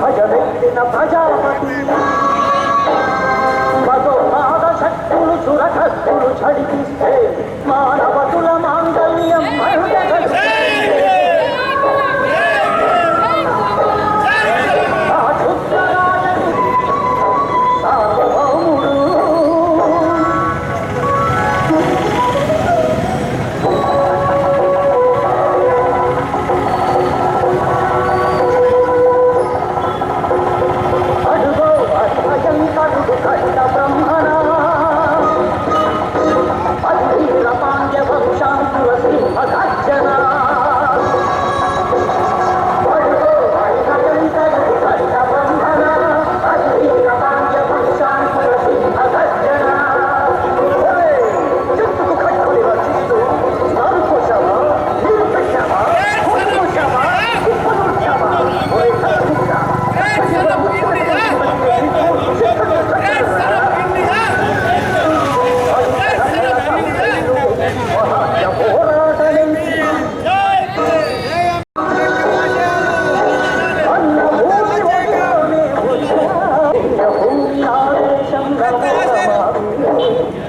ڀڄن ڀڄ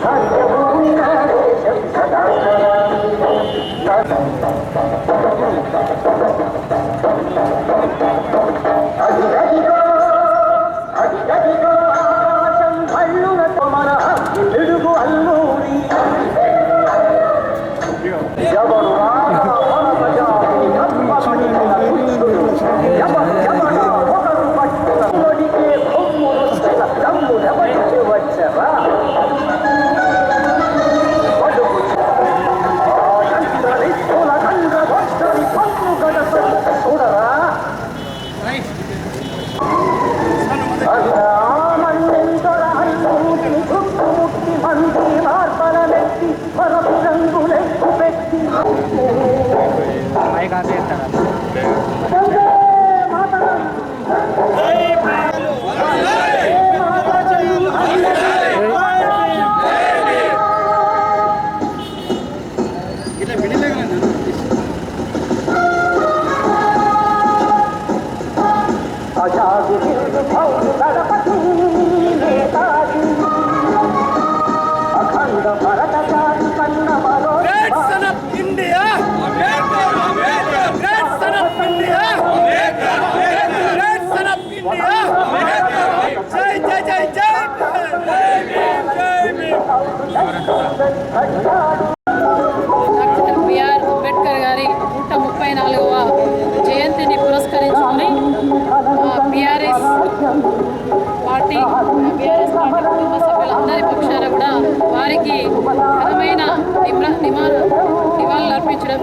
सदा 빨간색에 따라서 아자기 바울 나라 바울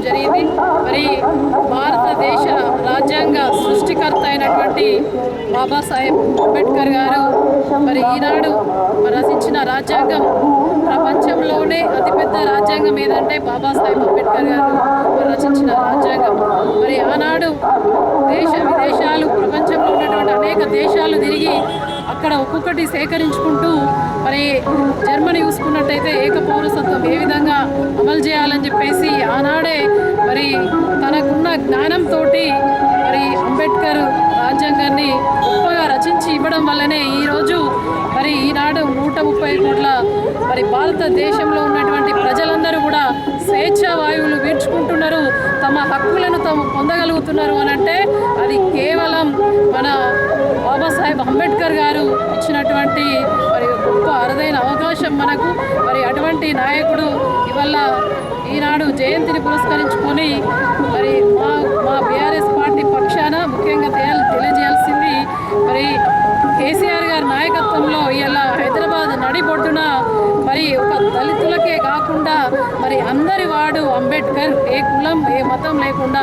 జరిగింది. మరి భారతదేశ రాజ్యాంగ సృష్టికర్త అయినటువంటి బాబాసాహెబ్ అంబేద్కర్ గారు మరి ఈనాడు మరి రచించిన రాజ్యాంగం ప్రపంచంలోనే అతిపెద్ద రాజ్యాంగం ఏదంటే బాబాసాహెబ్ అంబేద్కర్ గారు మరి రచించిన రాజ్యాంగం. మరి ఆనాడు దేశ విదేశాలు ప్రపంచంలో ఉన్నటువంటి అనేక దేశాలు తిరిగి అక్కడ ఒక్కొక్కటి సేకరించుకుంటూ మరి జర్మనీ చూసుకున్నట్టయితే ఏక పౌరసత్వం ఏ విధంగా అమలు చేయాలని చెప్పేసి ఆనాడే మరి తనకున్న జ్ఞానంతో మరి అంబేద్కర్ రాజ్యాంగాన్ని గొప్పగా రచించి ఇవ్వడం వల్లనే ఈరోజు మరి ఈనాడు నూట ముప్పై కోట్ల మరి భారతదేశంలో ఉన్నటువంటి ప్రజలందరూ కూడా స్వేచ్ఛ వాయువులు వీడ్చుకుంటున్నారు. తమ హక్కులను తాము పొందగలుగుతున్నారు అని అంటే అది కేవలం మన బాబాసాహెబ్ అంబేద్కర్ గారు ఇచ్చినటువంటి మరి గొప్ప అరుదైన అవకాశం మనకు. మరి అటువంటి నాయకుడు ఇవల్ల ఈనాడు జయంతిని పురస్కరించుకొని మరి మా మా బీఆర్ఎస్ పార్టీ పక్షాన ముఖ్యంగా తెలియజేయాల్సింది మరి కేసీఆర్ గారి నాయకత్వంలో ఇలా హైదరాబాద్ నడిబొడ్డున మరి ఒక దళితులకే కాకుండా మరి అందరి వాడు అంబేద్కర్ ఏ కులం ఏ మతం లేకుండా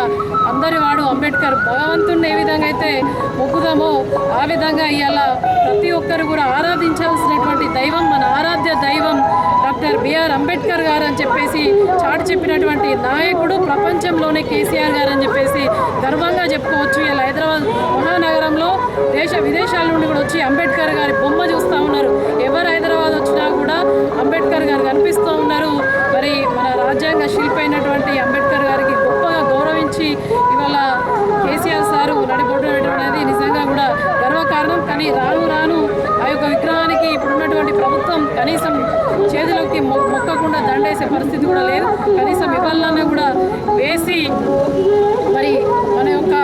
అందరి వాడు అంబేద్కర్ భగవంతుడిని ఏ విధంగా అయితే మొక్కుదామో ఆ విధంగా ఇవాళ ప్రతి ఒక్కరు కూడా ఆరాధించాల్సినటువంటి దైవం మన ఆరాధ్య దైవం డాక్టర్ బిఆర్ అంబేద్కర్ గారు అని చెప్పేసి చాటు చెప్పినటువంటి నాయకుడు ప్రపంచంలోనే కేసీఆర్ గారు అని చెప్పేసి గర్వంగా చెప్పుకోవచ్చు. ఇలా హైదరాబాద్ కాలంలో దేశ విదేశాల నుండి కూడా వచ్చి అంబేద్కర్ గారి బొమ్మ చూస్తూ ఉన్నారు. ఎవరు హైదరాబాద్ వచ్చినా కూడా అంబేద్కర్ గారు కనిపిస్తూ ఉన్నారు. మరి మన రాజ్యాంగ శిల్పి అయినటువంటి అంబేద్కర్ గారికి గొప్పగా గౌరవించి ఇవాళ కేసీఆర్ సారు నడిబొడ్డు అనేది నిజంగా కూడా గర్వకారణం. కానీ రాను రాను ఆ యొక్క విగ్రహానికి ఇప్పుడున్నటువంటి ప్రభుత్వం కనీసం చేతిలోకి మొక్కకుండా దండేసే పరిస్థితి కూడా లేదు. కనీసం ఇవాళ కూడా వేసి మరి మన యొక్క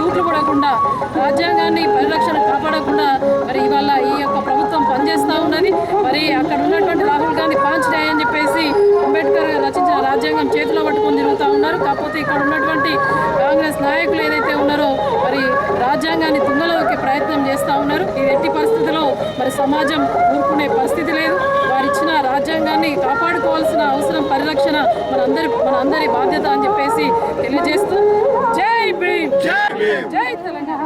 తూట్లు పడకుండా రాజ్యాంగాన్ని పరిరక్షణ కాపాడకుండా మరి ఇవాళ ఈ యొక్క ప్రభుత్వం పనిచేస్తూ ఉన్నది. మరి అక్కడ ఉన్నటువంటి రాహుల్ గాంధీ పాంచ్ డే అని చెప్పేసి అంబేద్కర్ గారు రచించిన రాజ్యాంగం చేతిలో పట్టుకొని తిరుగుతూ ఉన్నారు. కాకపోతే ఇక్కడ ఉన్నటువంటి కాంగ్రెస్ నాయకులు ఏదైతే ఉన్నారో మరి రాజ్యాంగాన్ని తుంగలోకి ప్రయత్నం చేస్తూ ఉన్నారు. ఇది ఎట్టి పరిస్థితిలో మరి సమాజం ఊరుకునే పరిస్థితి లేదు. వారు ఇచ్చిన రాజ్యాంగాన్ని కాపాడుకోవాల్సిన అవసరం పరిరక్షణ మనందరి మనందరి బాధ్యత అని చెప్పేసి తెలియజేస్తూ జై భీమ్. జై భీమ్. జై తెలంగాణ.